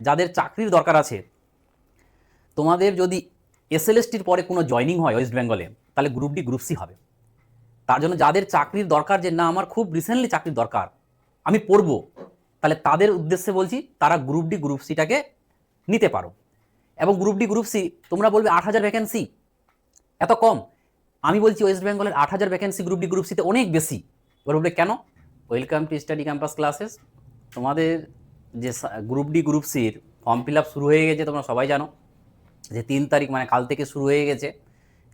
যাদের চাকরির দরকার আছে, তোমাদের যদি এসএলএসটির পরে কোনো জয়নিং হয় ওয়েস্ট বেঙ্গলে তাহলে গ্রুপ ডি গ্রুপ সি হবে। তার জন্য যাদের চাকরির দরকার যে, না, আমার খুব রিসেন্টলি চাকরির দরকার, আমি পড়ব তাহলে তাদের উদ্দেশ্যে বলছি, তারা গ্রুপ ডি গ্রুপ সিটাকে নিতে পারো। এবং গ্রুপ ডি গ্রুপ সি তোমরা বলবে আট হাজার ভ্যাকেন্সি এত কম। আমি বলছি ওয়েস্ট বেঙ্গলের আট হাজার ভ্যাকেন্সি গ্রুপ ডি গ্রুপ সিতে অনেক বেশি। এবার বলবে, কেন? Welcome to study campus classes তোমাদের যে গ্রুপ ডি গ্রুপ সির ফর্ম ফিল আপ শুরু হয়ে গেছে, তোমরা সবাই জানো। যে তিন তারিখ মানে কাল থেকে শুরু হয়ে গেছে।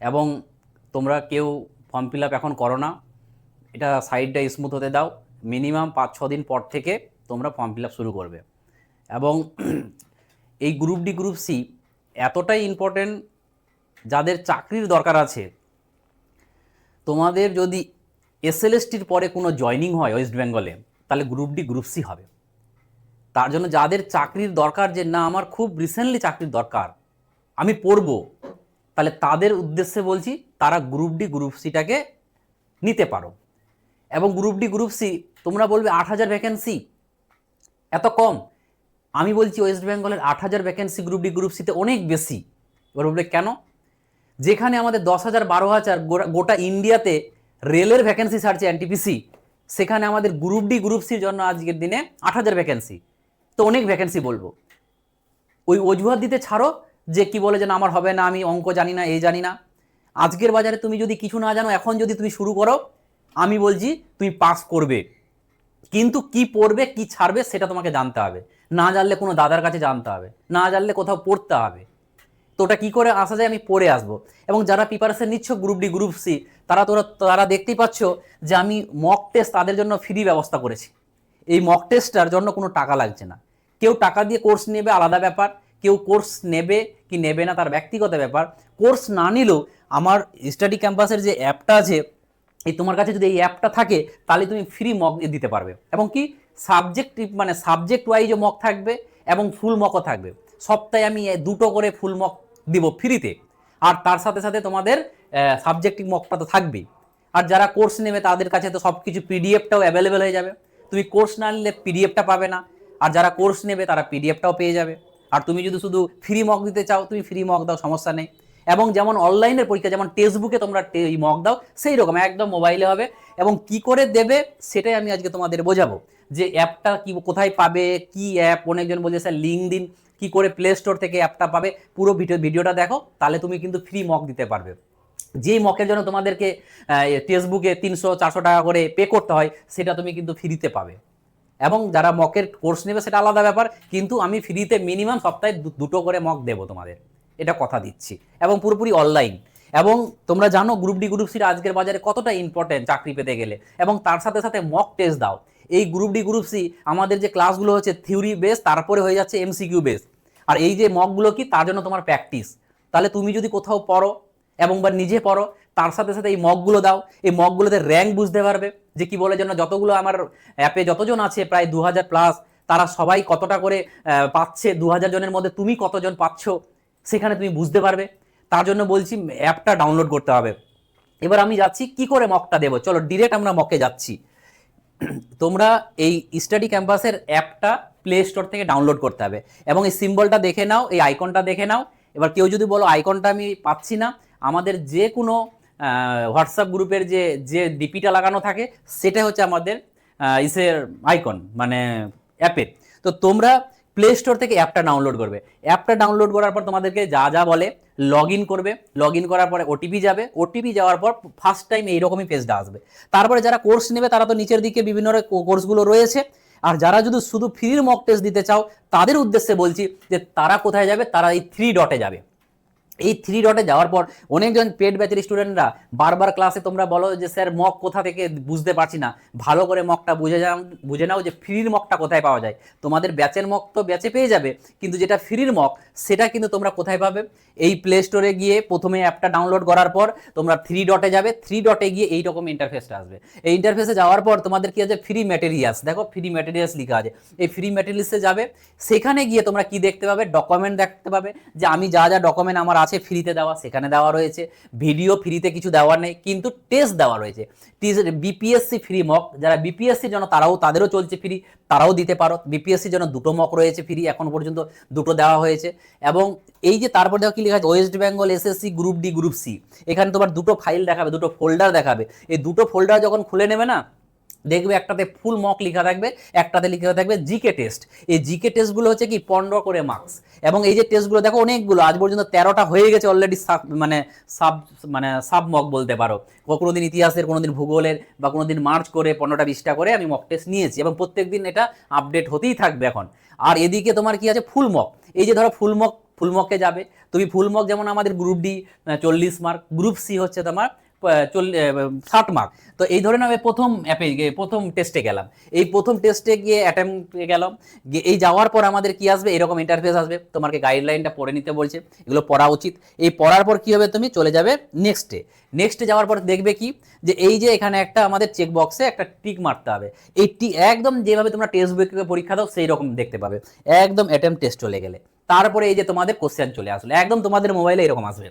এবং তোমরা কেউ ফর্ম ফিল আপ এখন করো না। এটা সাইডটা স্মুথ হতে দাও। মিনিমাম পাঁচ, ছ দিন পর থেকে তোমরা ফর্ম ফিল আপ শুরু করবে। এবং এই গ্রুপ ডি গ্রুপ সি এতটাই ইম্পর্টেন্ট যাদের চাকরির দরকার আছে। তোমাদের যদি এসএলএসটির পরে কোনো জয়নিং হয় ওয়েস্ট বেঙ্গলে তাহলে গ্রুপ ডি গ্রুপ সি হবে। তার জন্য যাদের চাকরির দরকার যে, না, আমার খুব রিসেন্টলি চাকরির দরকার, আমি পড়ব। তাহলে তাদের উদ্দেশ্যে বলছি, তারা গ্রুপ ডি গ্রুপ সিটাকে নিতে পারো। এবং গ্রুপ ডি গ্রুপ সি তোমরা বলবে আট হাজার ভ্যাকেন্সি এত কম। আমি বলছি ওয়েস্ট বেঙ্গলের আট হাজার ভ্যাকেন্সি গ্রুপ ডি গ্রুপ সিতে অনেক বেশি। এবার বলবে কেন? যেখানে আমাদের দশ হাজার, বারো হাজার গোটা- ইন্ডিয়াতে রেলের ভ্যাকেন্সি ছাড়ছে এনটিপিসি সেখানে আমাদের গ্রুপ ডি গ্রুপ সির জন্য আজকের দিনে আট হাজার ভ্যাকেন্সি তো অনেক ভ্যাকেন্সি বলব। ওই অজুহাত দিতে ছাড়ো যে কি বলে যে না আমার হবে না, আমি অঙ্ক জানি না এই জানি না। আজকের বাজারে তুমি যদি কিছু না জানো, এখন যদি তুমি শুরু করো, আমি বলছি তুমি পাস করবে। কিন্তু কি পড়বে, কি ছাড়বে সেটা তোমাকে জানতে হবে। না জানলে কোনো দাদার কাছে জানতে হবে। না জানলে কোথাও পড়তে হবে। তো ওটা কী করে আসা যায় আমি পড়ে আসব। এবং যারা প্রিপারেশন নিচ্ছ গ্রুপ ডি গ্রুপ সি তারা তোরা, তারা দেখতেই পাচ্ছ যে আমি মক টেস্ট তাদের জন্য ফ্রি ব্যবস্থা করেছি। এই মক টেস্টটার জন্য কোনো টাকা লাগছে না। কেউ টাকা দিয়ে কোর্স নেবে, আলাদা ব্যাপার। কেউ কোর্স নেবে কি নেবে না, তার ব্যক্তিগত ব্যাপার। কোর্স না নিলেও আমার স্টাডি ক্যাম্পাসের যে অ্যাপটা আছে, এই তোমার কাছে যদি এই অ্যাপটা থাকে, তাহলে তুমি ফ্রি মক দিতে পারবে। এবং কি সাবজেক্ট মানে সাবজেক্ট ওয়াইজও মক থাকবে এবং ফুল মকও থাকবে। সপ্তাহে আমি দুটো করে ফুল মক দিব ফ্রিতে আর তার সাথে সাথে তোমাদের সাবজেক্টিভ মকটা তো থাকবেই। আর যারা কোর্স নেবে, তাদের কাছে তো সব কিছু পিডিএফটাও অ্যাভেলেবেল হয়ে যাবে। তুমি কোর্স না নিলে পিডিএফটা পাবে না। আর যারা কোর্স নেবে, তারা পিডিএফটাও পেয়ে যাবে। আর তুমি যদি শুধু ফ্রি মক দিতে চাও, তুমি ফ্রি মক দাও, সমস্যা নেই। এবং যেমন অনলাইনের পরীক্ষা, যেমন টেক্সট বুকে তোমরা মক দাও, সেই রকম, একদম মোবাইলে হবে। এবং কি করে দেবে, সেটাই আমি আজকে তোমাদের বোঝাবো। যে অ্যাপটা কি, কোথায় পাবে, কি অ্যাপ অনেকজন বলছে, স্যার লিঙ্ক দিন কি করে প্লে স্টোর থেকে অ্যাপটা পাবে? পুরো ভিডিও, ভিডিওটা দেখো, তাহলে তুমি কিন্তু ফ্রি মক দিতে পারবে। যেই মকের জন্য তোমাদেরকে টেক্সটবুকে তিনশো, চারশো টাকা করে পে করতে হয়, সেটা তুমি কিন্তু ফ্রিতে পাবে। এবং যারা মকের কোর্স নেবে সেটা আলাদা ব্যাপার, কিন্তু আমি ফ্রিতে মিনিমাম সপ্তাহে দুটো করে মক দেবো তোমাদের। এটা কথা দিচ্ছি। এবং পুরোপুরি অনলাইন এবং তোমরা জানো গ্রুপ ডি গ্রুপ সির আজকের বাজারে কতটা ইম্পর্টেন্ট চাকরি পেতে গেলে। এবং তার সাথে সাথে মক টেস্ট দাও। এই গ্রুপ ডি গ্রুপ সি আমাদের যে ক্লাসগুলো হচ্ছে থিওরি বেস তারপরে হয়ে যাচ্ছে এমসিকিউ বেস আর এই যে মকগুলো কি? তার জন্য তোমার প্র্যাকটিস তাহলে তুমি যদি কোথাও পড়ো এবং বা নিজে পড়ো, তার সাথে সাথে এই মগগুলো দাও। এই মগগুলোতে র্যাঙ্ক বুঝতে পারবে যে কি বলে যেন যতগুলো আমার অ্যাপে যতজন আছে, প্রায় দু হাজার প্লাস তারা সবাই কতটা করে পাচ্ছে দু হাজার জনের মধ্যে তুমি কতজন পাচ্ছ, সেখানে তুমি বুঝতে পারবে। তার জন্য বলছি অ্যাপটা ডাউনলোড করতে হবে। এবার আমি যাচ্ছি, কি করে মকটা দেবো? চলো ডিরেক্ট আমরা মকে যাচ্ছি। তোমরা এই স্টাডি ক্যাম্পাসের অ্যাপটা প্লে স্টোর থেকে ডাউনলোড করতে হবে। এবং এই সিম্বলটা দেখে নাও, এই আইকনটা দেখে নাও। এবার কেউ যদি বলো আইকনটা আমি পাচ্ছি না আমাদের যে কোনো হোয়াটসঅ্যাপ গ্রুপের যে যে ডিপিটা লাগানো থাকে সেটা হচ্ছে আমাদের ইসের আইকন মানে অ্যাপের তো তোমরা প্লে স্টোর থেকে অ্যাপটা ডাউনলোড করবে। অ্যাপটা ডাউনলোড করার পর তোমাদেরকে যা যা বলে লগ ইন করবে। লগ ইন করার পরে ওটিপি যাবে। ওটিপি যাওয়ার পর ফার্স্ট টাইম এইরকমই পেজটা আসবে। তারপরে যারা কোর্স নেবে, তারা তো নিচের দিকে বিভিন্ন কোর্সগুলো রয়েছে। আর যারা যদি শুধু ফ্রির মক টেস্ট দিতে চাও, তাদের উদ্দেশ্যে বলছি যে তারা কোথায় যাবে? তারা এই থ্রি ডটে যাবে। এই থ্রি ডটে যাওয়ার পর অনেকজন পেড ব্যাচের স্টুডেন্টরা বারবার ক্লাসে তোমরা বলো যে, স্যার মক কোথা থেকে বুঝতে পারছি না। ভালো করে মকটা বুঝে যাও, বুঝে নাও যে ফ্রির মকটা কোথায় পাওয়া যায়। তোমাদের ব্যাচের মক তো ব্যাচে পেয়ে যাবে, কিন্তু যেটা ফ্রির মক সেটা কিন্তু তোমরা কোথায় পাবে? এই প্লে স্টোরে গিয়ে প্রথমে অ্যাপটা ডাউনলোড করার পর তোমরা থ্রি ডটে যাবে থ্রি ডটে গিয়ে এই রকম ইন্টারফেসটা আসবে। এই ইন্টারফেসে যাওয়ার পর তোমাদের কি আছে? ফ্রি ম্যাটেরিয়ালস দেখো ফ্রি ম্যাটেরিয়ালস লেখা আছে। এই ফ্রি ম্যাটেরিয়ালসে যাবে, সেখানে গিয়ে তোমরা কি দেখতে পাবে? ডকুমেন্ট দেখতে পাবে যে, আমি যা যা ডকুমেন্ট আমার আছে ফ্রিতে দেওয়া, সেখানে দেওয়া রয়েছে। ভিডিও ফ্রিতে কিছু দেওয়া নেই, কিন্তু টেস্ট দেওয়া রয়েছে। বিপিএসসি ফ্রি মক যারা বিপিএসসির জন্য তারাও তাদেরও চলছে ফ্রি তারাও দিতে পারো। বিপিএসসির জন্য দুটো মক রয়েছে ফ্রি এখন পর্যন্ত দুটো দেওয়া হয়েছে। এবং এই যে তারপর দেখো কি লেখা আছে West Bengal SSC group D group C এখানে তোমার দুটো ফাইল দেখাবে, দুটো ফোল্ডার দেখাবে। এই দুটো ফোল্ডার যখন খুলে নেবে না দেখবে একটাতে ফুল মক লেখা থাকবে, একটাতে লেখা থাকবে জিকে টেস্ট এই জিকে টেস্টগুলো হচ্ছে কি পনেরো করে মার্কস এবং এই যে টেস্টগুলো দেখো অনেকগুলো, আজ পর্যন্ত তেরোটা হয়ে গেছে অলরেডি সাব মানে সাব মানে সাব মক বলতে পারো। কোনো দিন ইতিহাসের কোনো দিন ভূগোলের, বা কোনো দিন মার্চ করে পনেরোটা, বিশটা করে আমি মক টেস্ট নিয়েছি। এবং প্রত্যেক দিন এটা আপডেট হতেই থাকবে এখন। আর এদিকে তোমার কি আছে? ফুল মক এই যে ধরো ফুল মক ফুল মকে যাবে। তুমি ফুলমক যেমন আমাদের গ্রুপ ডি চল্লিশ মার্ক গ্রুপ সি হচ্ছে তোমার ষাট মার্ক তো এই ধরে আমি প্রথম অ্যাপে প্রথম টেস্টে গেলাম। এই প্রথম টেস্টে গিয়ে অ্যাটেম্পে গেলাম। এই যাওয়ার পর আমাদের কি আসবে? এরকম ইন্টারফেস আসবে। তোমাকে গাইডলাইনটা পড়ে নিতে বলছে। এগুলো পড়া উচিত। এই পড়ার পর কি হবে? তুমি চলে যাবে নেক্সটে নেক্সটে যাওয়ার পর দেখবে কি? যে এই যে এখানে একটা আমাদের চেক বক্সে একটা টিক মারতে হবে। এই টিক একদম যেভাবে তোমরা টেক্সট বইকে পরীক্ষা দাও সেই রকম দেখতে পাবে। একদম অ্যাটেম্প টেস্ট চলে গেলে। তারপরে এই যে তোমাদের কোশ্চেন চলে আসলো। একদম তোমাদের মোবাইলে এরকম আসবে।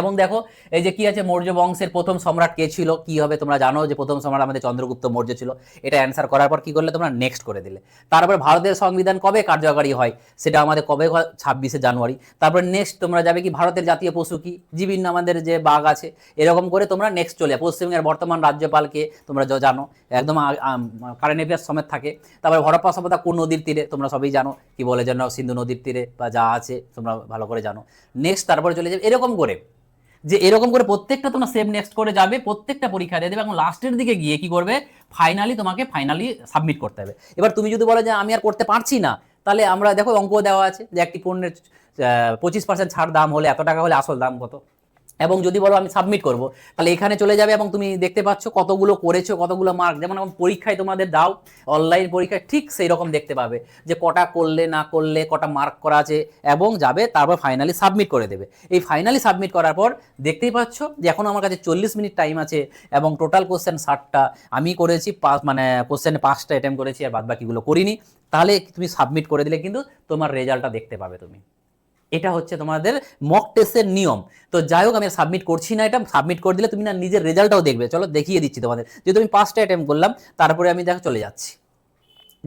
এবং দেখো, এই যে কি আছে, মৌর্য বংশের প্রথম সম্রাট কে ছিল? কি হবে তোমরা জানো যে প্রথম সম্রাট আমাদের চন্দ্রগুপ্ত মৌর্য ছিল। এটা অ্যান্সার করার পর কি করলে তোমরা নেক্সট করে দিলে। তারপর ভারতের সংবিধান কবে কার্যকারী হয়? সেটা আমাদের কবে ছাব্বিশে জানুয়ারি। তারপর নেক্সট তোমরা যাবে কি, ভারতের জাতীয় পশু কি? বিভিন্ন আমাদের যে বাঘ আছে, এরকম করে তোমরা নেক্সট চলে পশ্চিমবঙ্গের বর্তমান রাজ্যপালকে তোমরা জানো। একদম কারেন্ট অ্যাফেয়ার্স সমেত থাকে। তারপর হরপ্পা সভ্যতা কোন নদীর তীরে, তোমরা সবই জানো। কি বলে যেন সিন্ধু নদীর তীরে বা যা আছে তোমরা ভালো করে জানো। নেক্সট তারপরে চলে যাবে, এরকম করে। যে এরকম করে প্রত্যেকটা তোমরা সেম নেক্সট করে যাবে, প্রত্যেকটা পরীক্ষা দিয়ে দেবে এবং লাস্টের দিকে গিয়ে কি করবে? ফাইনালি তোমাকে ফাইনালি সাবমিট করতে হবে। এবার তুমি যদি বলো যে আমি আর করতে পারছি না, তাহলে আমরা দেখো অঙ্ক দেওয়া আছে যে একটি পণ্যের পঁচিশ পার্সেন্ট ছাড় দাম হলে, এত টাকা হলে আসল দাম কত? এবং যদি বলো আমি সাবমিট করব, তাহলে এখানে চলে যাবে এবং তুমি দেখতে পাচ্ছ কতগুলো করেছ, কতগুলো মার্ক যেমন এখন পরীক্ষায় তোমাদের দাও অনলাইন পরীক্ষায় ঠিক সেই রকম দেখতে পাবে যে কটা করলে, না করলে, কটা মার্ক করা আছে এবং যাবে, তারপর ফাইনালি সাবমিট করে দেবে। এই ফাইনালি সাবমিট করার পর দেখতেই পাচ্ছ যে এখন আমার কাছে চল্লিশ মিনিট টাইম আছে এবং টোটাল কোশ্চেন ষাটটা আমি করেছি, পাঁচ মানে কোশ্চেনে পাঁচটা অ্যাটেম্প করেছি আর বাদ বাকিগুলো করিনি। তাহলে তুমি সাবমিট করে দিলে কিন্তু তোমার রেজাল্টটা দেখতে পাবে তুমি। এটা হচ্ছে তোমাদের মক টেস্টের নিয়ম। তো যাই হোক, আমি সাবমিট করছি না এটা। সাবমিট করে দিলে তুমি না নিজের রেজাল্টটাও দেখবে। চলো দেখিয়ে দিচ্ছি তোমাদের। যেহেতু আমি পাঁচটা অ্যাটেম্প করলাম, তারপরে আমি দেখো চলে যাচ্ছি।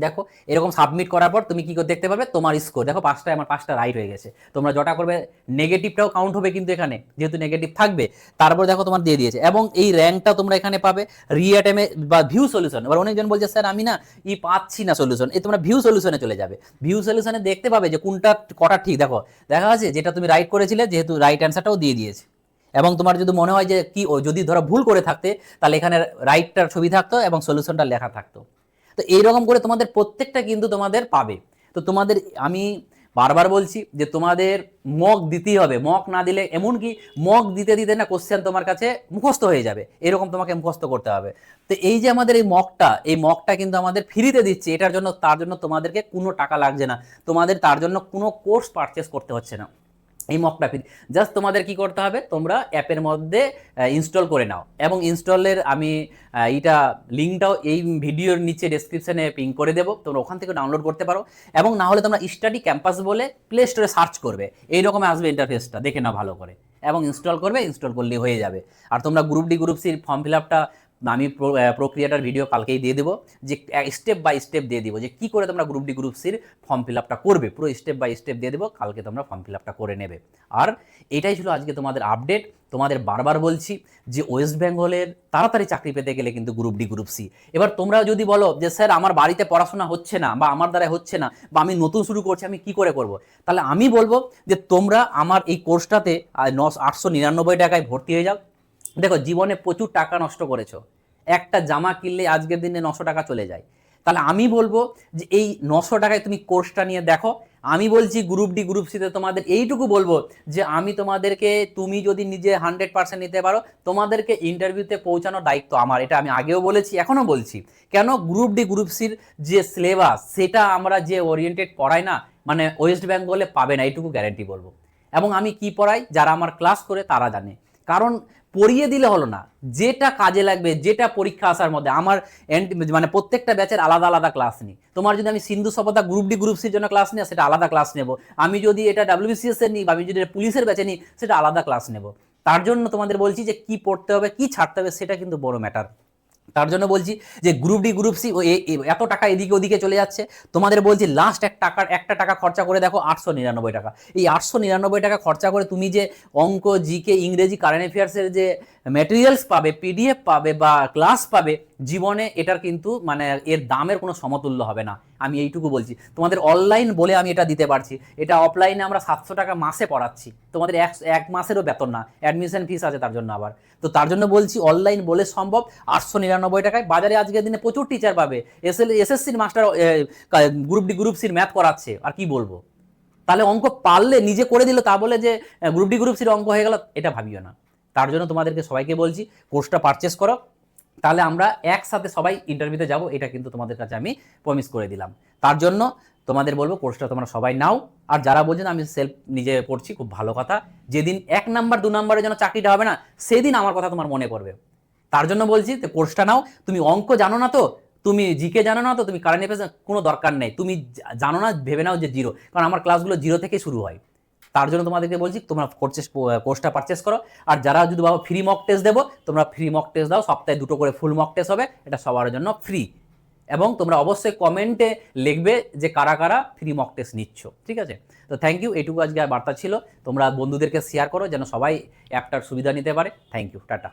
দেখো, এরকম সাবমিট করার পর তুমি কি করে দেখতে পাবে? তোমার স্কোর দেখো, পাঁচটায় আমার পাঁচটা রাইট হয়ে গেছে। তোমরা যটা করবে নেগেটিভটাও কাউন্ট হবে কিন্তু এখানে, যেহেতু নেগেটিভ থাকবে। তারপর দেখো, তোমার দিয়ে দিয়েছে। এবং এই র্যাঙ্কটা তোমরা এখানে পাবে রিঅ্যাটেমে বা ভিউ সলিউশন এবার অনেকজন বলছে, স্যার, আমি না ই পাচ্ছি না সলিউশন এই তোমরা ভিউ সলিউশনে চলে যাবে। ভিউ সলিউশনে দেখতে পাবে যে কোনটা, কটা ঠিক। দেখো, দেখা আছে যেটা তুমি রাইট করেছিলে, যেহেতু রাইট অ্যান্সারটাও দিয়ে দিয়েছে। এবং তোমার যদি মনে হয় যে কি যদি ধরো ভুল করে থাকতে, তাহলে এখানে রাইটটার ছবি থাকতো এবং সলিউশনটা লেখা থাকতো। তো এইরকম করে তোমাদের প্রত্যেকটা কিন্তু তোমাদের পাবে। তো তোমাদের, আমি বারবার বলছি যে তোমাদের মক দিতেই হবে। মক না দিলে এমনকি মক দিতে দিতে না কোশ্চেন তোমার কাছে মুখস্থ হয়ে যাবে। এরকম তোমাকে মুখস্থ করতে হবে। তো এই যে আমাদের এই মকটা এই মকটা কিন্তু আমাদের ফ্রিতে দিচ্ছে। এটার জন্য, তার জন্য তোমাদেরকে কোনো টাকা লাগছে না। তোমাদের তার জন্য কোনো কোর্স পারচেস করতে হচ্ছে না। এই মকটা ফ্রি জাস্ট তোমাদের কি করতে হবে? তোমরা অ্যাপের মধ্যে ইনস্টল করে নাও। এবং ইনস্টলের আমি এইটা লিঙ্কটাও এই ভিডিওর নিচে ডেসক্রিপশনে পিং করে দেবো। তোমরা ওখান থেকে ডাউনলোড করতে পারো। এবং না হলে তোমরা স্টাডি ক্যাম্পাস বলে প্লে স্টোরে সার্চ করবে। এইরকম আসবে ইন্টারফেসটা দেখে নাও ভালো করে। এবং ইনস্টল করবে ইনস্টল করলেই হয়ে যাবে। আর তোমরা গ্রুপ ডি গ্রুপ সির ফর্ম ফিল আপটা আমি প্রক্রিয়াটার ভিডিও কালকেই দিয়ে দেবো যে স্টেপ বাই স্টেপ দিয়ে দেবো যে, কী করে তোমরা গ্রুপ ডি গ্রুপ সির ফর্ম ফিল আপটা করবে। পুরো স্টেপ বাই স্টেপ দিয়ে দেবো, কালকে তোমরা ফর্ম ফিল আপটা করে নেবে। আর এটাই ছিল আজকে তোমাদের আপডেট তোমাদের বারবার বলছি যে ওয়েস্ট বেঙ্গলের তাড়াতাড়ি চাকরি পেতে গেলে কিন্তু গ্রুপ ডি গ্রুপ সি এবার তোমরা যদি বলো যে, স্যার, আমার বাড়িতে পড়াশোনা হচ্ছে না বা আমার দ্বারা হচ্ছে না বা আমি নতুন শুরু করছি, আমি কি করে করব? তাহলে আমি বলব যে, তোমরা আমার এই কোর্সটাতে নশ, আটশো নিরানব্বই টাকায় ভর্তি হয়ে যাও। দেখো, জীবনে প্রচুর টাকা নষ্ট করেছ। একটা জামা কিনলে আজকের দিনে নশো টাকা চলে যায়। তাহলে আমি বলব যে এই নশো টাকায় তুমি কোর্সটা নিয়ে দেখো। আমি বলছি গ্রুপ ডি গ্রুপ সিতে তোমাদের এইটুকু বলব যে আমি তোমাদেরকে, তুমি যদি নিজে হান্ড্রেড পার্সেন্ট নিতে পারো, তোমাদেরকে ইন্টারভিউতে পৌঁছানোর দায়িত্ব আমার। এটা আমি আগেও বলেছি, এখনও বলছি। কেন? গ্রুপ ডি গ্রুপ সির যে সিলেবাস সেটা আমরা যে ওরিয়েন্টেড পড়াই না মানে ওয়েস্ট বেঙ্গলে পাবে না, এইটুকু গ্যারেন্টি বলব। এবং আমি কি পড়াই? যারা আমার ক্লাস করে, তারা জানে। কারণ পড়িয়ে দিলে হলো না। যেটা কাজে লাগবে, যেটা পরীক্ষা আসার মধ্যে। আমার মানে প্রত্যেকটা ব্যাচের আলাদা আলাদা ক্লাস নিই। তোমার যদি আমি সিন্ধু সভ্যতা গ্রুপ ডি গ্রুপ সির জন্য ক্লাস নিই সেটা আলাদা ক্লাস নেব। আমি যদি এটা ডাব্লিউবিসিএস এর নিই বা আমি যদি এটা পুলিশের ব্যাচে নিই, সেটা আলাদা ক্লাস নেব। তার জন্য তোমাদের বলছি যে কি পড়তে হবে, কি ছাড়তে হবে, সেটা কিন্তু বড় ম্যাটার তার জন্য বলছি যে গ্রুপ ডি গ্রুপ সি ও এত টাকা এদিকে ওদিকে চলে যাচ্ছে। তোমাদের বলছি লাস্ট এক টাকার, একটা টাকা খরচা করে দেখো আটশো নিরানব্বই টাকা। এই আটশো নিরানব্বই টাকা খরচা করে তুমি যে অঙ্ক জিকে ইংরেজি কারেন্ট অ্যাফেয়ার্সের যে ম্যাটেরিয়ালস পাবে পিডিএফ পাবে বা ক্লাস পাবে, জীবনে এটার কিন্তু মানে এর দামের কোনো সমতুল্য হবে না। আমি এইটুকু বলছি। তোমাদের অনলাইন বলে আমি এটা দিতে পারছি। এটা অফলাইনে আমরা সাতশো টাকা মাসে পড়াচ্ছি। তোমাদের এক এক মাসেরও বেতন না। অ্যাডমিশন ফিস আছে তার জন্য আবার। তো তার জন্য বলছি অনলাইন বলে সম্ভব। আটশো নিরানব্বই টাকায়। বাজারে আজকের দিনে প্রচুর টিচার পাবে। এস এল এসএসসির মাস্টার গ্রুপ ডি গ্রুপ সির ম্যাথ করাচ্ছে। আর কি বলব? তাহলে অঙ্ক পারলে নিজে করে দিল, তা বলে যে গ্রুপ ডি গ্রুপ সির অঙ্ক হয়ে গেল, এটা ভাবিও না। তার জন্য তোমাদেরকে সবাইকে বলছি কোর্সটা পারচেস করো। তাহলে আমরা একসাথে সবাই ইন্টারভিউতে যাব, এটা কিন্তু তোমাদের কাছে আমি প্রমিস করে দিলাম। তার জন্য তোমাদের বলব কোর্সটা তোমরা সবাই নাও। আর যারা বলছেন আমি সেলফ নিজে পড়ছি, খুব ভালো কথা। যেদিন এক নাম্বার, দু নাম্বারের জন্য চাকরিটা হবে না, সেদিন আমার কথা তোমার মনে পড়বে। তার জন্য বলছি যে কোর্সটা নাও। তুমি অঙ্ক জানো না তো, তুমি জিকে জানো না তো, তুমি কারেন্ট অ্যাফেয়ার্স কোনো দরকার নেই। তুমি জানো না, ভেবে নাও যে জিরো কারণ আমার ক্লাসগুলো জিরো থেকে শুরু হয়। তার জন্য তোমাদেরকে বলছি, তোমরা কোর্সেস কোর্সটা পারচেস করো। আর যারা যদি বাবা ফ্রি মক টেস্ট দেবো, তোমরা ফ্রি মক টেস্ট দাও, সপ্তাহে দুটো করে ফুল মক টেস্ট হবে, এটা সবার জন্য ফ্রি এবং তোমরা অবশ্যই কমেন্টে লিখবে যে কারা কারা ফ্রি মক টেস্ট নিচ্ছ, ঠিক আছে? তো থ্যাংক ইউ এটুকু আজকে বার্তা ছিল। তোমরা বন্ধুদেরকে শেয়ার করো, যেন সবাই অ্যাপটার সুবিধা নিতে পারে। Thank you tata.